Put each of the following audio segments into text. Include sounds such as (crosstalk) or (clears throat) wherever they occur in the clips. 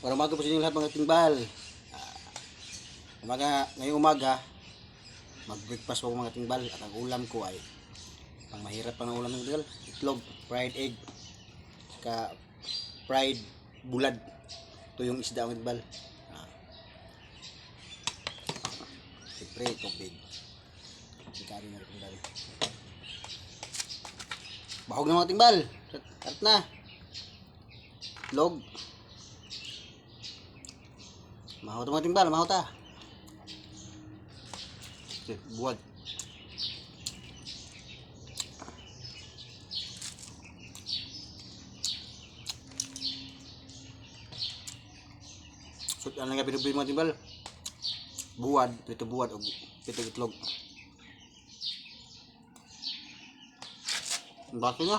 Para umaga po sa inyo lahat mga timbal. Ah, umaga, ngayong umaga, mag-breakfast po mga timbal. At ang ulam ko ay, ang mahirap pa ng ulam ng timbal, itlog, fried egg, saka fried bulad. Ito yung isda mga timbal. Ah. Siyempre, tubig. Sikari na rin timbal. Bahog na mga timbal. At na. Itlog. Mahaw ta mga timbal, mahaw ta. Okay, buwad. So, ano nga pinubili mga timbal? Buwad, pito buwad, o pito itlog. Baso niya.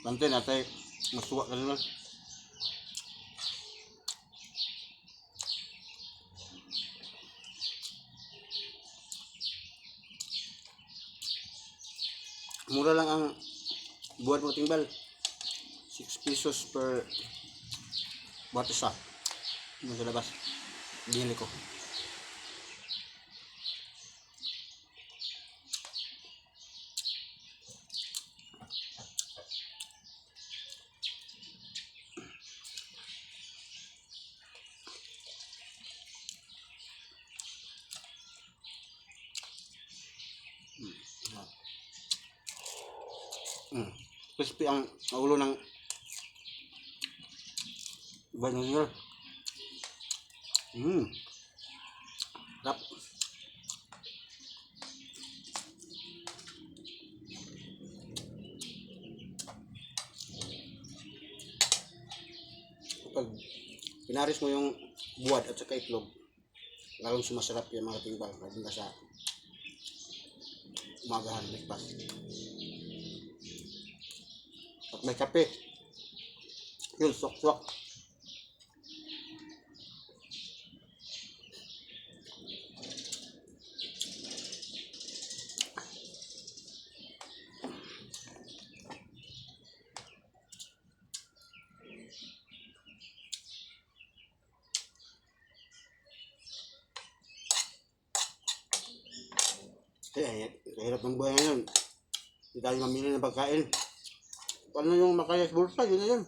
Bante natin, masuwa ka naman. Mura lang ang buwan mo timbal. 6 pesos per buwan isa. Ano sa labas? Binili ko. Mm. Crispy ang ulo ng vanilla. Mm. Rap. Kapag pinaris mo yung buwad at saka itlog, lalong sumasarap yung mga timbal. Lalo na sa umagahan breakfast. May kape. Yun, sok-sok. Kaya, kahirap ng buhay ngayon. Hindi tayo mamili ng pagkain. Paano yung makaya sa bulsa? Yun na yun.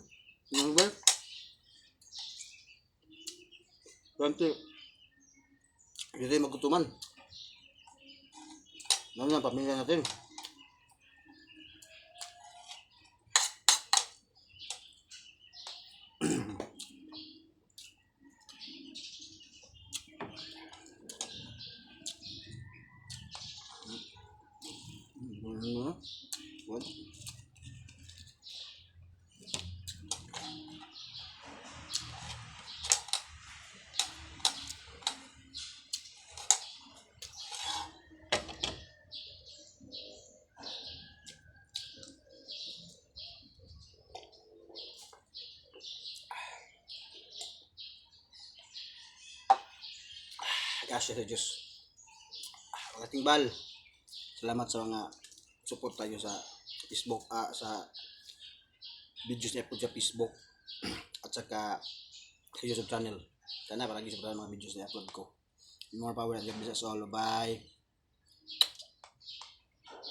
Yung ba? Ganti. Hindi tayo magkutuman. Ano na, pamilya natin. (clears throat) Ano? What? Kasya sa Diyos. Ah, Mga tingbal. Salamat sa mga suporta nyo sa Facebook, ah, sa videos niya po sa Facebook (clears throat) at saka sa YouTube channel. Sana palagi sa mga videos na upload ko. More power and God bless us all. Bye.